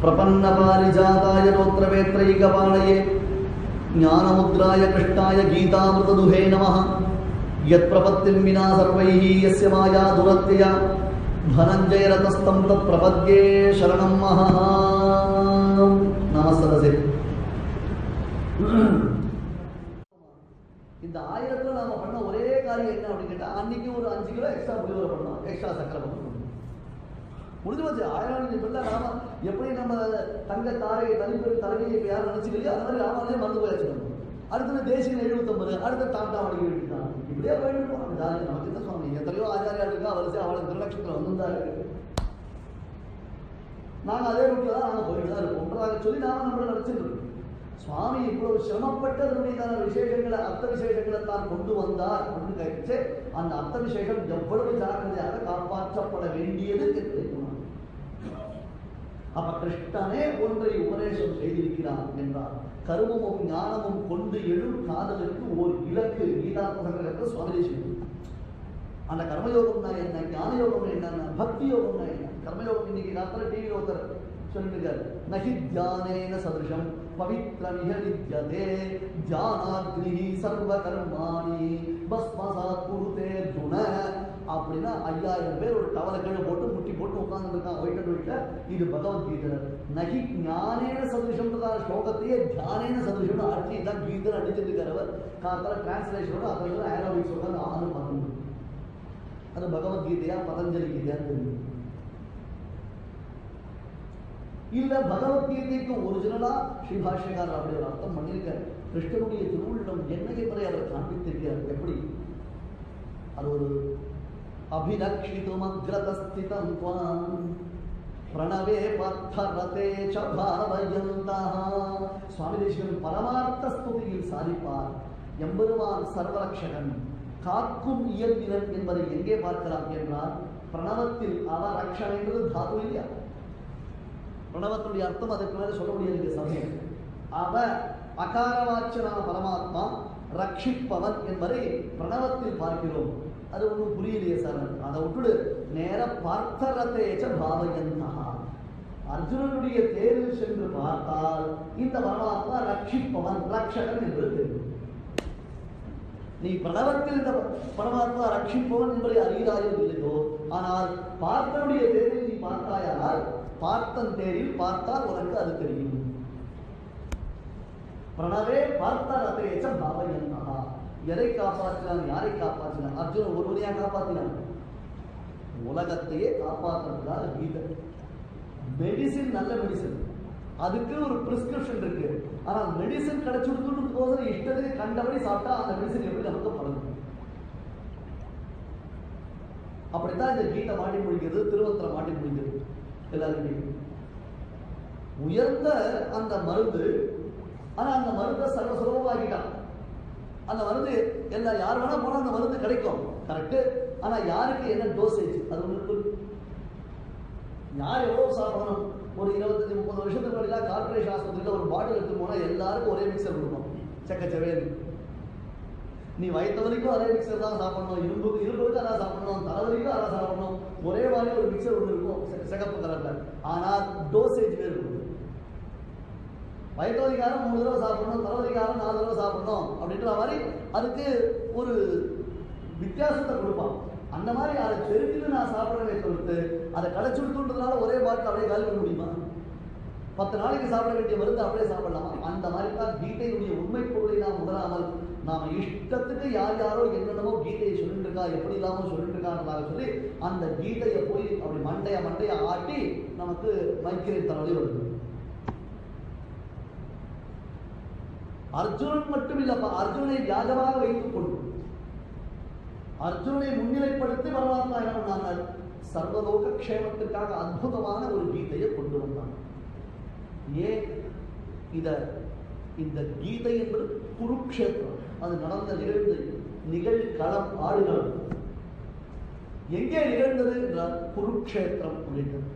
प्रपन्नपारिजाताय रोत्रवेत्रैकपाणये ज्ञानमुद्राय कृष्णाय गीतामृतदुहे नमः यत्प्रपत्तिं विना सर्वैः यस्य माया दुरत्यया धनञ्जयरतस्तं तत्प्रपद्ये शरणं महः நமஸ்தரசே இந்த ஆயிரத்துல நாம பண்ண ஒரே காரியம் என்ன அப்படின்னு கேட்டா அன்னைக்கு ஒரு அஞ்சு கிலோ எக்ஸ்ட்ரா புளியோரை பண்ணோம் எக்ஸ்ட்ரா சக்கரை பண்ணணும் முடிஞ்சு போச்சு ஆயிரம் இப்ப நாம எப்படி நம்ம தங்க தாரையை தனிப்பெரு தலைமையை இப்போ யாரும் நினைச்சுக்கலையோ? அந்த மாதிரி ராமாலே மறந்து போயாச்சு நம்ம. அடுத்தது தேசியம் எழுபத்தொன்பது அடுத்த டாட்டா வடிக்க வேண்டிதான் இப்படியே போயிட்டு போனோம் ஜாலி நமக்கு என்ன சுவாமி? எத்தனையோ ஆச்சாரியா இருக்கா? வரிசை அவளுக்கு திருநட்சத்திரம் வந்திருந்தாரு இருக்கு. அதே ரூட்டில் தான் நாங்கள் போயிட்டு தான் இருக்கோம். சொல்லி நாம நம்மள நினச்சிட்டு இருக்கோம். சுவாமி இவ்வளவு சிரமப்பட்டு அதனுடையதான விசேஷங்களை அர்த்த விசேஷங்களை தான் கொண்டு வந்தார் அப்படின்னு கழிச்சு அந்த அர்த்த விசேஷம் எவ்வளவு ஜாக்கிரதையாக காப்பாற்றப்பட வேண்டியது என்று அப்ப கிருஷ்ணனே ஒன்றை உபதேசம் செய்திருக்கிறான் என்றார் கருமமும் ஞானமும் கொண்டு எழும் காதலுக்கு ஓர் இலக்கு. கீதார்த்த சங்கரத்தில் சுவாமி அந்த கர்மயோகம்னா என்ன? ஞான யோகம் என்னன்னா பக்தி யோகம்னா என்ன? கர்மயோகம் இன்னைக்கு காலத்துல டிவி ஒருத்தர் சொல்லிட்டு இருக்காரு. நகி தியானேன பவித்ர பவித்ரமிக வித்யதே தியானாக்னி சர்வ கர்மாணி. பஸ்மசாத் குருதே துண. அப்படின்னா ஐயாயிரம் பேர் ஒரு டவலை கீழே போட்டு முட்டி போட்டு உட்காந்துருக்காங்க ஒயிட் அண்ட் ஒயிட்ல இது பகவத்கீதை. நகி ஞானேன சதுஷம்ன்றதான ஸ்லோகத்தையே தியானேன சதுஷம்னு அடிச்சு தான் கீதை அடிச்சிருக்கார் அவர் காலத்தில் டிரான்ஸ்லேஷனோட அதில் ஆரோபிக்ஸ் உட்காந்து ஆனு அது பகவத்கீதையா பதஞ்சலி கீதையா தெரியும் இல்ல பகவத்கீதைக்கு ஒரிஜினலா ஸ்ரீபாஷ்யக்காரர் அப்படி ஒரு அர்த்தம் பண்ணியிருக்காரு. கிருஷ்ணனுடைய திருவுள்ளம் என்ன என்பதை அவர் காண்பித்திருக்கிறார்? எப்படி? அது ஒரு अभिलक्षितुमग्रतस्थितं त्वाम् பிரணவே பத்தரதே ச சுவாமி தேசிகன் பரமார்த்த ஸ்துதியில் சாதிப்பார் எம்பெருமான் சர்வரக்ஷகன். காக்கும் இயல்பினன் என்பதை எங்கே பார்க்கலாம் என்றால் பிரணவத்தில் அவரக்ஷன் என்பது தாது இல்லையா? பிரணவத்துடைய அர்த்தம் அதுக்கு மேலே சொல்ல முடியாது சமயம் அவ அகாரவாச்சனான பரமாத்மா ரட்சிப்பவன் என்பதை பிரணவத்தில் பார்க்கிறோம். அது ஒன்றும் புரியலையே சார் அதை விட்டுடு. நேர பார்த்தரத்தேச்ச பாவயந்தா அர்ஜுனனுடைய தேரில் சென்று பார்த்தால் இந்த பரமாத்மா ரட்சிப்பவன் ரட்சகன் என்று தெரியும். நீ பிரணவத்தில் இந்த பரமாத்மா ரட்சிப்பவன் என்பதை அறிகிறாயோ இல்லையோ ஆனால் பார்த்தனுடைய தேரில் நீ பார்த்தாயானால் பார்த்தன் தேரில் பார்த்தால் உனக்கு அது தெரியும். பிரணவே பார்த்த ரத்தேச்ச பாவயந்தா. எதை காப்பாற்றினான் யாரை காப்பாற்றினான்? அர்ஜுனன் ஒருவனையா காப்பாற்றினான்? உலகத்தையே காப்பாற்றுறதுதான் கீதை. மெடிசின் நல்ல மெடிசின் அதுக்கு ஒரு பிரிஸ்கிரிப்ஷன் இருக்கு. ஆனா மெடிசன் கிடைச்சு கொடுத்துட்டு போது இஷ்டத்துக்கு கண்டபடி சாப்பிட்டா அந்த மெடிசின் எப்படி நமக்கு பழகும் அப்படித்தான் இந்த கீதை மாட்டி முடிக்கிறது திருவத்திரம் மாட்டி முடிக்கிறது எல்லாருமே. உயர்ந்த அந்த மருந்து ஆனா அந்த மருந்தை சர்வ சுலபமாக்கிட்டான். அந்த மருந்து எல்லா யார் வேணால் போனால் அந்த மருந்து கிடைக்கும். கரெக்டு ஆனால் யாருக்கு என்ன டோசேஜ் அது உங்களுக்கு யார் எவ்வளோ சாப்பிடணும்? ஒரு இருபத்தஞ்சு முப்பது வருஷத்துக்கு முன்னாடி கார்பரேஷன் ஆஸ்பத்திரியில் ஒரு பாட்டில் எடுத்து போனால் எல்லாருக்கும் ஒரே மிக்சர் கொடுப்போம். செக்கச்சவேல் நீ வயிற்று வரைக்கும் அதே மிக்சர் தான் சாப்பிடணும். இரும்பு இரும்புக்கு அதான் சாப்பிடணும். தலைவலிக்கும் அதான் சாப்பிடணும். ஒரே மாதிரி ஒரு மிக்சர் ஒன்று இருக்கும். சிகப்பு கலரில் ஆனால் டோசேஜ் வேறு இருக்கும் வயிற்று மூணு தடவை சாப்பிடணும் தலைவலிக்காரம் நாலு தடவை சாப்பிடணும் அப்படின்ற மாதிரி அதுக்கு ஒரு வித்தியாசத்தை கொடுப்பான். அந்த மாதிரி அதை தெரிஞ்சுட்டு நான் சாப்பிட்றவே தவிர்த்து அதை கடைச்சுடுத்துன்றதுனால ஒரே பாட்டில் அப்படியே கால் பண்ண முடியுமா? பத்து நாளைக்கு சாப்பிட வேண்டிய மருந்து அப்படியே சாப்பிடலாமா? அந்த மாதிரி தான் கீதையுடைய உண்மை பொருளை நாம் முதலாமல் நாம் இஷ்டத்துக்கு யார் யாரோ என்னென்னமோ கீதையை சொல்லிட்டு இருக்கா எப்படி இல்லாமல் சொல்லிட்டு இருக்கான்றதாக சொல்லி அந்த கீதையை போய் அப்படி மண்டைய மண்டைய ஆட்டி நமக்கு மைக்கிறேன் தலைவலி வருது அர்ஜுனன் மட்டும் இல்லப்பா அர்ஜுனை வியாஜமாக வைத்துக் கொண்டு அர்ஜுனனை முன்னிலைப்படுத்தி பரமாத்மா என்ன பண்ணார்கள்? சர்வலோக க்ஷேமத்துக்காக அற்புதமான ஒரு கீதையை கொண்டு வந்தாங்க ஏன்? இத இந்த கீதை என்பது குருக்ஷேத்திரம். அது நடந்த நிகழ்ந்து நிகழ்களம் ஆடுகளம் எங்கே நிகழ்ந்தது என்றால் குருக்ஷேத்திரம் அப்படின்றது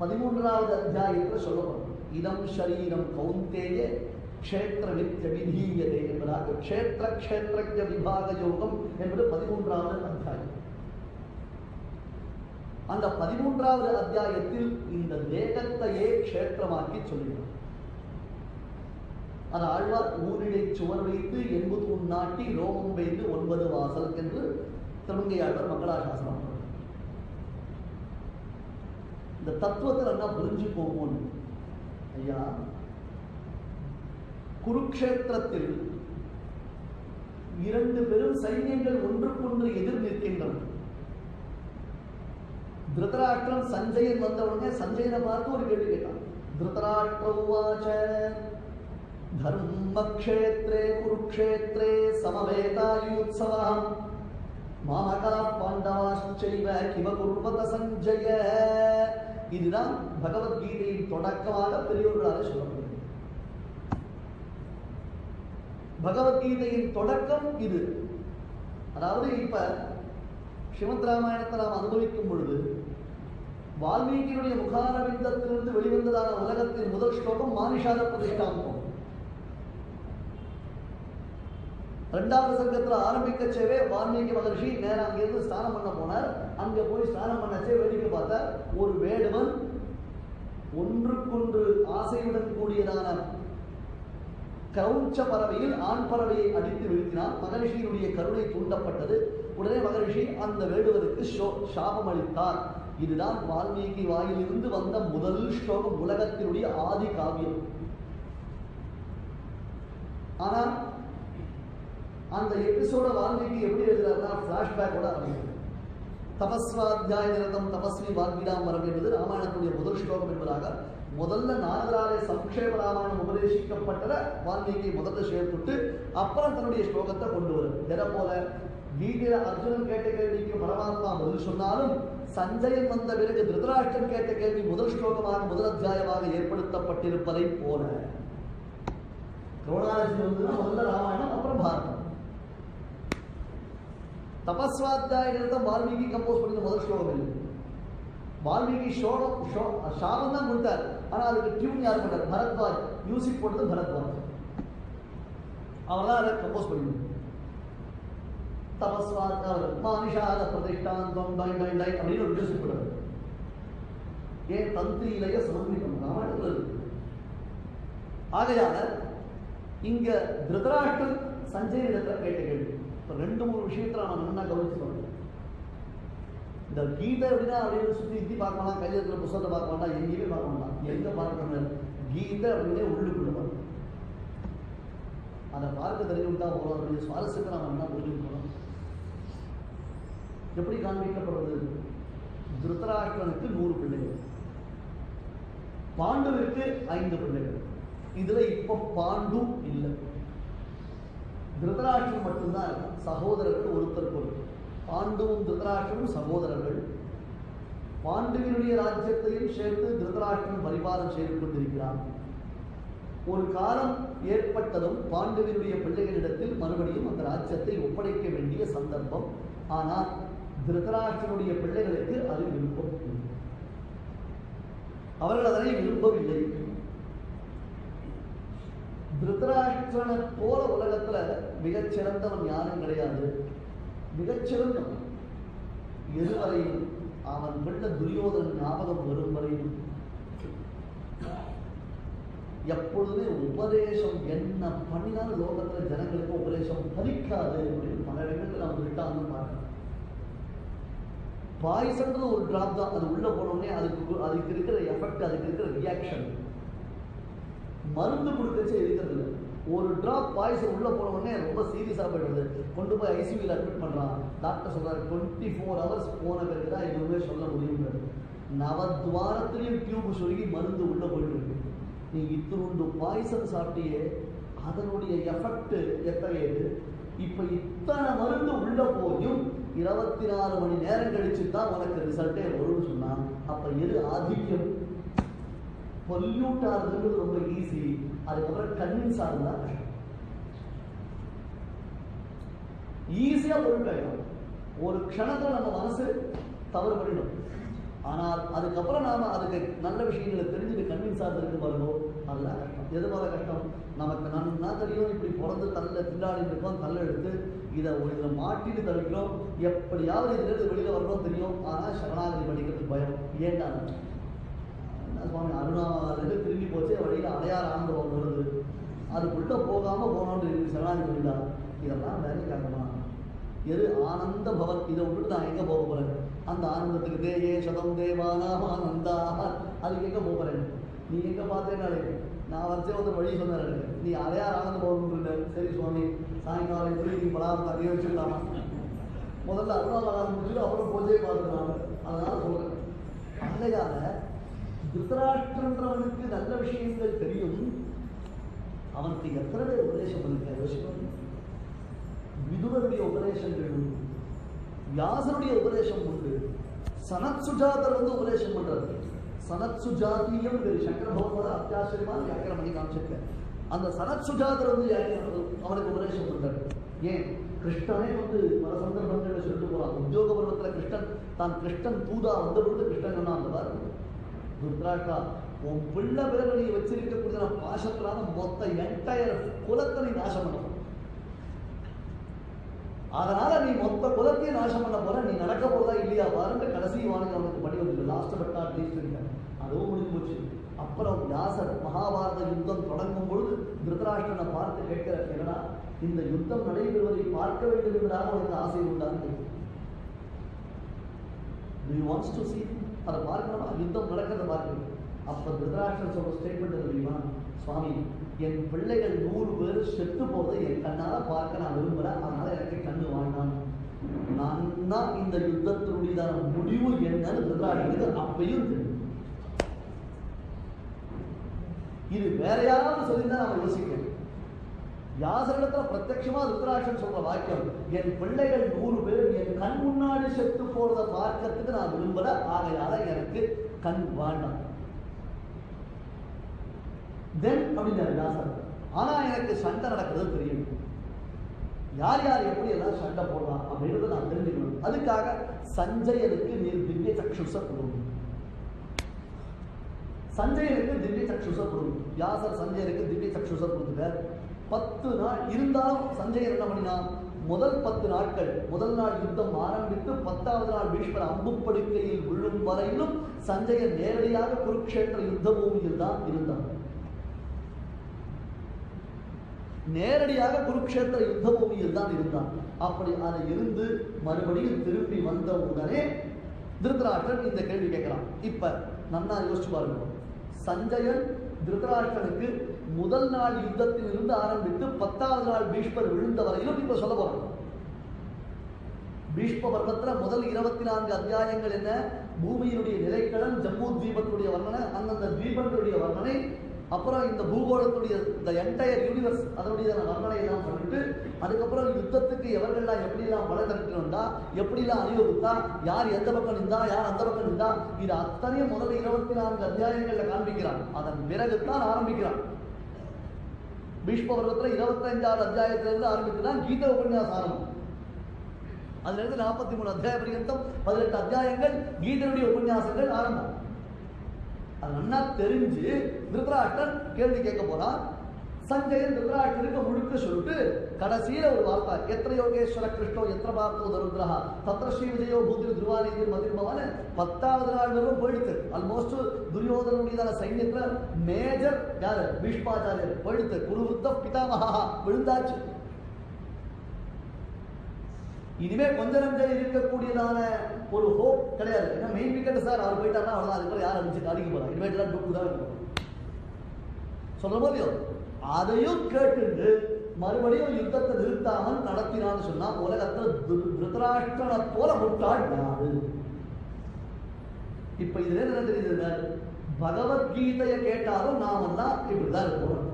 பதிமூன்றாவது அத்தியாயத்தில் சொல்லப்படும். இதம் ஷரீரம் கௌந்தேய க்ஷேத்திர வித்ய விதீயதே என்பதாக க்ஷேத்திர க்ஷேத்திரஜ விபாக யோகம் என்பது பதிமூன்றாவது அத்தியாயம் அந்த பதிமூன்றாவது அத்தியாயத்தில் இந்த தேகத்தையே க்ஷேத்திரமாக்கி சொல்லுகிறார் அது ஆழ்வார் ஊரிடை சுவர் வைத்து எண்பது உன் நாட்டி ரோமம் வைத்து ஒன்பது வாசல் என்று திருமங்கையாழ்வார் மங்களாசாசனம் இந்த தத்துவத்தில் என்ன புரிஞ்சு போகும்னு ஐயா குருக்ஷேத்திரத்தில் இரண்டு பெரும் சைன்யங்கள் ஒன்றுக்கொன்று எதிர் நிற்கின்றன. திருதராஷ்டிரம் சஞ்சயன் வந்தவுடனே சஞ்சயனை பார்த்து ஒரு கேள்வி கேட்டான். திருதராஷ்டிரவாச்ச தர்மக்ஷேத்ரே குருக்ஷேத்ரே சமவேதாயுத்சவம் மாமகா பாண்டவாச்சைவ கிம குர்வத சஞ்சய. இதுதான் பகவத்கீதையின் தொடக்கமாக பெரியோர்களால் சொல்லப்படுகிறது. பகவத்கீதையின் தொடக்கம் இது. அதாவது இப்ப ஸ்ரீமத் ராமாயணத்தை நாம் அனுபவிக்கும் பொழுது வால்மீகியினுடைய முகாரவிந்தத்திலிருந்து வெளிவந்ததான உலகத்தின் முதல் ஸ்லோகம் மானிஷாத பிரதிஷ்டாந்தம். ரெண்டாவது சங்கத்தில் ஆரம்பிக்கச்சவே வால்மீகி மகர்ஷி நேரம் அங்கிருந்து ஸ்நானம் பண்ண போனார். அங்கே போய் ஸ்நானம் பண்ணச்சே வேடிக்கை பார்த்தார். ஒரு வேடுவன் ஒன்றுக்கொன்று ஆசையுடன் கூடியதான கவுச்ச பறவையில் ஆண் பறவையை அடித்து வீழ்த்தினால் மகரிஷியினுடைய கருணை தூண்டப்பட்டது. உடனே மகரிஷி அந்த வேடுவருக்கு சாபம் அளித்தார். இதுதான் வால்மீகி வாயிலிருந்து வந்த முதல் ஸ்லோகம் உலகத்தினுடைய ஆதி காவியம். ஆனால் அந்த எபிசோட வால்மீகி எப்படி எழுதுறாருன்னா ஃபிளாஷ்பேக்கோட ஆரம்பிக்கிறது. தபஸ்வாத்தியாய நிரதம் தபஸ்வி வால்மீடாமரம் என்பது ராமாயணத்துடைய ஸ்லோகம் என்பதாக முதல்ல நாரதராலே சம்க்ஷேப ராமாயணம் உபதேசிக்கப்பட்டத வால்மீகி முதல்ல சேர்த்துட்டு அப்புறம் தன்னுடைய ஸ்லோகத்தை கொண்டு வரும். எதை போல? கீதையில அர்ஜுனன் கேட்ட கேள்விக்கு பரமாத்மா பதில் சொன்னாலும் சஞ்சயன் வந்த பிறகு திருதராஷ்டன் கேட்ட கேள்வி முதல் ஸ்லோகமாக முதல் அத்தியாயமாக ஏற்படுத்தப்பட்டிருப்பதை போல. குரோனாலஜி வந்துன்னா முதல்ல ராமாயணம் அப்புறம் பாரதம். தபஸ்வாத்தியாயத்தை வால்மீகி கம்போஸ் பண்ணி முதல் ஸ்லோகம் இல்லை வால்மீகி ஸ்லோகம் ஷோ- சாபம் தான் கொடுத்தார். ஆனால் அதுக்கு டியூன் யார் பண்ணார்? பரத்வாஜ். மியூசிக் போட்டது பரத்வாஜ். அவர் தான் அதை கம்போஸ் பண்ணினார் தபஸ்வாத் மானிஷாத பிரதிஷ்டாந்தம் டை டை டை அப்படின்னு ஒரு மியூசிக் போடுறாரு ஏன் தந்திரியிலேயே சமர்ப்பிக்கணும். ராமாயணத்தில் இருக்கு ஆகையால இங்க திருதராஷ்டர் சஞ்சய் இடத்துல கேட்ட கேள்வி. ரெண்டு மூணு விஷயத்துல நான் நல்லா கவனிச்சு இந்த கீதை அப்படின்னா அப்படியே சுற்றி சுற்றி பார்க்க வேண்டாம் கையில் இருக்கிற புத்தகத்தை பார்க்க வேண்டாம் எங்கேயுமே பார்க்க வேண்டாம் எங்கே பார்க்கணும் கீதை அப்படின்னே உள்ளுக்குள்ள பார்க்கணும் அதை பார்க்க தெரிஞ்சுட்டா போகிறோம் அப்படின்னு சுவாரஸ்யத்தை நாம் என்ன புரிஞ்சுக்கணும்? எப்படி காண்பிக்கப்படுறது திருத்தராஷ்டிரனுக்கு நூறு பிள்ளைகள். பாண்டுவிற்கு ஐந்து பிள்ளைகள். இதுல இப்போ பாண்டு இல்லை. திருதராஷ்டிரம் மட்டும்தான் இருக்கான் சகோதரர்கள் ஒருத்தருக்கு ஒருத்தர் பாண்டுவும் திருதராஷ்டிரமும் சகோதரர்கள். பாண்டுவினுடைய ராஜ்யத்தையும் சேர்த்து திருதராஷ்டிரன் பரிபாலம் செய்து கொண்டிருக்கிறான். ஒரு காலம் ஏற்பட்டதும் பாண்டுவினுடைய பிள்ளைகளிடத்தில் மறுபடியும் அந்த ராஜ்யத்தை ஒப்படைக்க வேண்டிய சந்தர்ப்பம். ஆனால் திருதராஷ்டிரனுடைய பிள்ளைகளுக்கு அது விருப்பம். அவர்கள் அதனை விரும்பவில்லை. திருதராஷ்டிரனை போல உலகத்துல மிகச்சிறந்தவன் யாரும் கிடையாது. மிகச்சிறந்த எதுவரையும் அவன் விட்ட துரியோதன ஞாபகம் வரும் வரையும் எப்பொழுதுமே உபதேசம் என்ன பண்ணினாலும் லோகத்தில் ஜனங்களுக்கு உபதேசம் பலிக்காது அப்படின்னு பல இடங்களில் நாம் விட்டாங்க பார்க்கலாம் பாய்சன்றது ஒரு டிராப் தான். அது உள்ள போனோடனே அதுக்கு அதுக்கு இருக்கிற எஃபெக்ட் அதுக்கு இருக்கிற ரியாக்ஷன் மருந்து கொடுக்கச்சே இருக்கிறது இல்லை ஒரு ட்ராப் பாய்சன் உள்ளே போன உடனே ரொம்ப சீரியஸாக போயிடுது. கொண்டு போய் ஐசியூவில் அட்மிட் பண்ணுறான் டாக்டர் சொல்கிறார் டுவெண்ட்டி ஃபோர் ஹவர்ஸ் போன பிறகு தான் எதுவுமே சொல்ல முடியுங்கிறது நவத்வாரத்துலேயும் டியூப் சொல்லி மருந்து உள்ளே போயிட்டு இருக்கு நீ இத்தினுண்டு பாய்சன் சாப்பிட்டியே அதனுடைய எஃபெக்ட் எத்தகையது? இப்போ இத்தனை மருந்து உள்ள போயும் இருபத்தி நாலு மணி நேரம் கழிச்சு தான் உனக்கு ரிசல்ட்டே வரும்னு சொன்னா அப்போ எது ஆதிக்கம்? பொல்யூட் ஆகுதுன்றது ரொம்ப ஈஸி அதுக்கப்புறம் கன்வின்ஸ் ஆகுதா கஷ்டம். ஈஸியா பொருள் ஒரு க்ஷணத்துல நம்ம மனசு தவறு பண்ணிடும். ஆனால் அதுக்கப்புறம் நாம அதுக்கு நல்ல விஷயங்களை தெரிஞ்சுட்டு கன்வின்ஸ் ஆகிறதுக்கு பாருங்கோ அதெல்லாம் கஷ்டம். எது போல கஷ்டம்? நமக்கு நன்னா தெரியும் இப்படி பிறந்து தள்ள திண்டாடி இருக்கோம் தள்ள எடுத்து இதை இதில் மாட்டிட்டு தவிக்கிறோம் எப்படியாவது இதுலேருந்து வெளியில் வரணும் தெரியும். ஆனால் சரணாகதி பண்ணிக்கிறதுக்கு பயம். ஏன்டா சுவாமி அருணாவது திரும்பி போச்சு வழியில் அடையார் ஆனந்தம் வருது. அதுக்குள்ளே போகாமல் போனோன்னு இருக்கு சரணாகதி பண்ணிட்டா இதெல்லாம் வேலைக்காகமா எது ஆனந்த பவன் இதை விட்டுட்டு நான் எங்கே போக போகிறேன் அந்த ஆனந்தத்துக்கு தேயே சதம் தேவானாம் ஆனந்தா. அதுக்கு எங்கே போக போகிறேன் நீ எங்கே பார்த்தேன்னாலே நான் வச்சே வந்து வழி சொன்னேன் எனக்கு. நீ அடையார் ஆனந்த பவன் சரி சுவாமி சாயங்காலம் எப்படி நீ பலாபத்தை அதையே வச்சுக்கலாமா முதல்ல அருணாவதாரம் முடிச்சுட்டு அப்புறம் பூஜையை பார்த்துக்கலாம் அதனால் சொல்கிறேன் அன்னையால திருத்தராஷ்டிரன்றவனுக்கு நல்ல விஷயங்கள் தெரியும் அவனுக்கு எத்தனை பேர் உபதேசம் பண்ணிருக்க யோசிக்கணும் விதுரனுடைய உபதேசங்கள் உண்டு வியாசனுடைய உபதேசம் உண்டு சனத் சுஜாதர் வந்து உபதேசம் பண்றாரு சனத் சுஜாத்தியம் சங்கர பகவத அத்தியாச்சரியமான வியாக்கியம் பண்ணி காமிச்சிருக்க அந்த சனத் சுஜாதர் வந்து அவனுக்கு உபதேசம் பண்றாரு ஏன் கிருஷ்ணனே வந்து பல சந்தர்ப்பங்களில் சொல்லிட்டு போறான் உத்தியோக பருவத்தில் கிருஷ்ணன் தான் கிருஷ்ணன் தூதா வந்த பொழுது கிருஷ்ணன் என்ன அந்த பாரு உன் பிள்ளை பிறகு நீ வச்சிருக்கக்கூடிய பாசத்தினால மொத்த என்டையர் குலத்தை நீ நாசம் பண்ண அதனால நீ மொத்த குலத்தையும் நாசம் பண்ண போற. நீ நடக்க போறதா இல்லையா? பாருங்க கடைசி வானிலை அவனுக்கு படி வந்து லாஸ்ட் பட்டா அப்படின்னு லீஸ்ட் அதுவும் முடிஞ்சு போச்சு. அப்புறம் வியாசர் மகாபாரத யுத்தம் தொடங்கும் பொழுது திருதராஷ்டிரனை பார்த்து கேட்கிற என்னடா இந்த யுத்தம் நடைபெறுவதை பார்க்க வேண்டும் என்பதாக உனக்கு ஆசை உண்டான்னு Do you wants to see? அதை பார்க்கணுமா யுத்தம் நடக்கிறத பார்க்கணும் அப்போ திருதராஷ்டிரன் சொல்ற ஸ்டேட்மெண்ட் தெரியுமா? சுவாமி என் பிள்ளைகள் நூறு பேர் செத்து போகிறத என் கண்ணால் பார்க்க நான் விரும்புறேன் அதனால் எனக்கு கண்ணு வாழ்ந்தான் நான் தான் இந்த யுத்தத்தினுடையதான முடிவு என்னன்னு திருதராஷ்டிரனுக்கு அப்பையும் தெரியும். இது வேற யாராவது சொல்லியிருந்தா நான் யோசிக்கிறேன் வியாசரிடத்துல பிரத்யட்சமா ருத்ராட்சன் சொல்ற வாக்கியம் என் பிள்ளைகள் நூறு பேர் என் கண் முன்னாடி செத்து போறத பார்க்கறதுக்கு நான் விரும்பல ஆகையால எனக்கு கண் வேண்டாம். தென் அப்படின்னாரு வியாசர். ஆனா எனக்கு சண்டை நடக்கிறது தெரியும். யார் யார் எப்படி எல்லாம் சண்டை போடலாம் அப்படின்றத நான் தெரிஞ்சுக்கணும். அதுக்காக சஞ்சயனுக்கு நீர் திவ்ய சக்ஷுச கொடுக்கணும் சஞ்சயனுக்கு திவ்ய சக்ஷுச கொடுக்கணும் வியாசர் சஞ்சயனுக்கு திவ்ய சக்ஷுச கொடுத்துட்டார். பத்து நாள் இருந்தாலும் சஞ்சயர் என்ன பண்ணினான் முதல் பத்து நாட்கள் முதல் நாள் யுத்தம் ஆரம்பித்து பத்தாவது நாள் பீஷ்மர் அம்புப்படுக்கையில் விழும் வரையிலும் சஞ்சயன் நேரடியாக குருக்ஷேத்திர யுத்த பூமியில் தான் இருந்தான் நேரடியாக குருக்ஷேத்திர யுத்த பூமியில் தான் இருந்தான் அப்படி அதை இருந்து மறுபடியும் திரும்பி வந்த உடனே திருதராஷ்டிரன் இந்த கேள்வி கேட்கிறான். இப்ப நன்னா யோசிச்சு பாருங்க. சஞ்சயன் திருதராஷ்டிரனுக்கு முதல் நாள் யுத்தத்தில் இருந்து ஆரம்பித்து பத்தாவது நாள் பீஷ்மர் விழுந்த வரையிலும் இப்ப சொல்ல போறாங்க. பீஷ்ம பர்வத்துல முதல் இருபத்தி நான்கு அத்தியாயங்கள் என்ன? பூமியினுடைய நிலைக்கடன் ஜம்மு தீபத்துடைய வர்ணனை அந்தந்த தீபங்களுடைய வர்ணனை அப்புறம் இந்த பூகோளத்துடைய இந்த என்டையர் யூனிவர்ஸ் அதனுடைய வர்ணனை எல்லாம் சொல்லிட்டு அதுக்கப்புறம் யுத்தத்துக்கு எவர்கள்லாம் எப்படிலாம் பல திரட்டி வந்தா எப்படிலாம் அணிவகுத்தா யார் எந்த பக்கம் நின்றா யார் அந்த பக்கம் நின்றா இது அத்தனையும் முதல்ல இருபத்தி நான்கு அத்தியாயங்கள்ல காண்பிக்கிறான். அதன் பிறகு தான் ஆரம்பிக்கிறான். பீஷ்ம பருவத்தில் இருபத்தஞ்சாறு அத்தியாயத்திலிருந்து ஆரம்பித்து தான் கீத உபன்யாசம் ஆரம்பம். அதுலேருந்து நாற்பத்தி மூணு அத்தியாய பரியந்தம் பதினெட்டு அத்தியாயங்கள் கீதனுடைய உபன்யாசங்கள் ஆரம்பம். அது நல்லா தெரிஞ்சு திருதராஷ்டிரன் கேள்வி கேட்க போறான் சஞ்சயன் திருதராஷ்டிரனுக்கு முழுக்க சொல்லிட்டு கடைசியில ஒரு வார்த்தை எத்திர யோகேஸ்வர கிருஷ்ணோ எத்திர பார்த்தோ தருத்ரா தத்திர ஸ்ரீ விஜயோ பூத்திரி துருவாநிதி மதிர்பவன பத்தாவது நாள் வரும் போயிடுத்து ஆல்மோஸ்ட் துரியோதனுடையதான சைன்யத்துல மேஜர் யாரு? பீஷ்மாச்சாரியர். போயிடுத்து குருவృத்த பிதாமகா விழுந்தாச்சு. இனிமே கொஞ்ச நஞ்சம் இருக்கக்கூடியதான ஒரு ஹோப் கிடையாது. ஏன்னா மெயின் விக்கெட் சார் அவர் போயிட்டாருன்னா அவ்வளோ அதுக்கப்புறம் யார் அடிச்சு அடிக்க போறா? இனிமேட்டு தான் டூக்கு தான் இருக்கும் சொல்ற போதியோ அதையும் கேட்டுண்டு மறுபடியும் யுத்தத்தை நிறுத்தாமல் நடத்தினான்னு சொன்னா உலகத்தில் து- போல முட்டாள் யாரு இப்ப இதுல என்ன தெரியுது பகவத்கீதையை கேட்டாலும் நாம தான் இப்படிதான் இருக்கணும்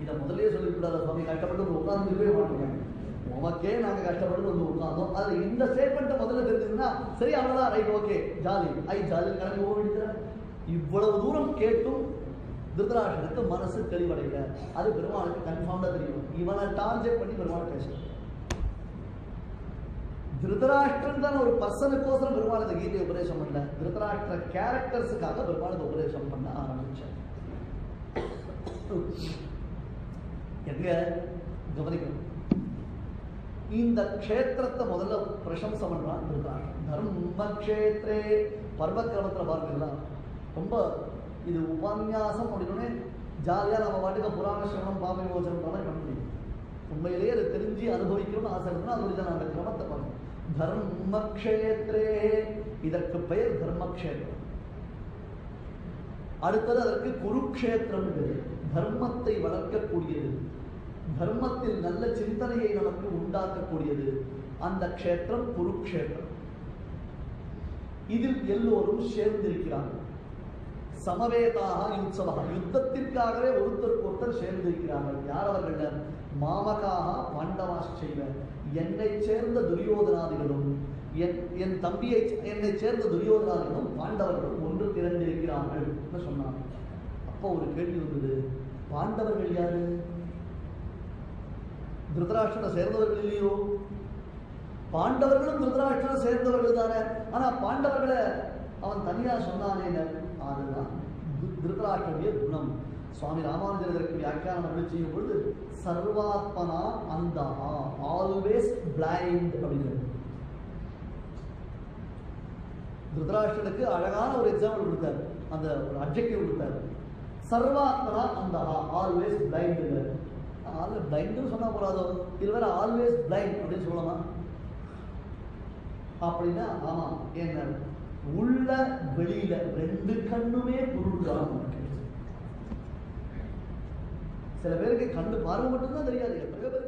இதை முதலே சொல்லிவிடாத சுவாமி. கஷ்டப்பட்டு உட்கார்ந்து உட்கார்ந்துருக்கவே மாட்டோங்க உமக்கே நாங்க கஷ்டப்பட்டு வந்து உட்கார்ந்தோம். அதில் இந்த ஸ்டேட்மெண்ட் முதல்ல தெரிஞ்சதுன்னா சரி அவ்வளவுதான். Right okay jolly. ஐ ஜாலி கிளம்பி போக வேண்டியது இவ்வளவு தூரம் கேட்டும் திருதராஷனுக்கு மனசு தெளிவடையல. அது பெருமாளுக்கு கன்ஃபார்ம்டா தெரியும். இவனை டார்கெட் பண்ணி பெருமாள் பேசுறேன் திருதராஷ்டிரன் தான் ஒரு பர்சனுக்கோசரம் பெருமாள் இந்த கீதையை உபதேசம் பண்ணல. திருதராஷ்டிர கேரக்டர்ஸுக்காக பெருமாள் இந்த உபதேசம் பண்ண ஆரம்பிச்சார். எங்க? கவனிக்கணும். இந்த க்ஷேத்திரத்தை முதல்ல பிரசம்சம் பண்றான் திருதராஷ்டிரன் தர்ம க்ஷேத்ரே பர்வக்கிரமத்தில் பாருங்களா ரொம்ப இது உபன்யாசம் அப்படின்னே ஜாலியாக நம்ம பாட்டுக்கு புராண சிரமம் பாப விமோசனம் பண்ண முடியும் உண்மையிலேயே அதை தெரிஞ்சு அனுபவிக்கணும்னு ஆசை இருந்தால் அது அந்த கிரமத்தை பாருங்க. தர்மக்ஷேத்ரே இதற்கு பெயர் தர்மக்ஷேத்திரம் அடுத்தது அதற்கு குருக்ஷேத்திரம் தர்மத்தை வளர்க்கக்கூடியது. தர்மத்தில் நல்ல சிந்தனையை நமக்கு உண்டாக்கக்கூடியது அந்த க்ஷேத்திரம் குருக்ஷேத்திரம். இதில் எல்லோரும் சேர்ந்திருக்கிறார்கள். சமவேதாக யுத்சவா யுத்தத்திற்காகவே ஒருத்தருக்கு ஒருத்தர் சேர்ந்திருக்கிறார்கள். யார் அவர்கள்? மாமகாக பாண்டவாಶ್ಚைவ என்னை சேர்ந்த துரியோதனாதிகளும் என் என் தம்பியை என்னை சேர்ந்த துரியோதனாதிகளும் பாண்டவர்களும் ஒன்று திரண்டிருக்கிறார்கள் என்று சொன்னாங்க அப்போ ஒரு கேள்வி வந்தது பாண்டவர்கள் யாரு? திருதராஷ்டிரனை சேர்ந்தவர்கள் இல்லையோ பாண்டவர்களும் திருதராஷ்டிரனை சேர்ந்தவர்கள் தானே ஆனால் பாண்டவர்களை அவன் தனியாக சொன்னானே அதுதான் தி- குணம் சுவாமி ராமானுஜர் இதற்கு வியாக்கியானம் அப்படி செய்யும் பொழுது சர்வாத்மனா அந்த ஆல்வேஸ் பிளைண்ட் அப்படிங்கிறது திருதராஷ்டிரனுக்கு அழகான ஒரு எக்ஸாம்பிள் கொடுத்தாரு அந்த ஒரு அப்ஜெக்டிவ் கொடுத்தாரு சர்வாத்மனா அந்த ஆல்வேஸ் பிளைண்ட் ஆல்வேஸ் பிளைண்ட்னு சொன்னால் போகாதோ இது வேற ஆல்வேஸ் பிளைண்ட் அப்படின்னு சொல்லலாமா? அப்படின்னா ஆமாம் என்ன? உள்ள வெளியில ரெண்டு கண்ணுமே குருடான் சில பேருக்கு கண்டு பார்வை மட்டும்தான் தெரியாது. எத்தனை பேருக்கு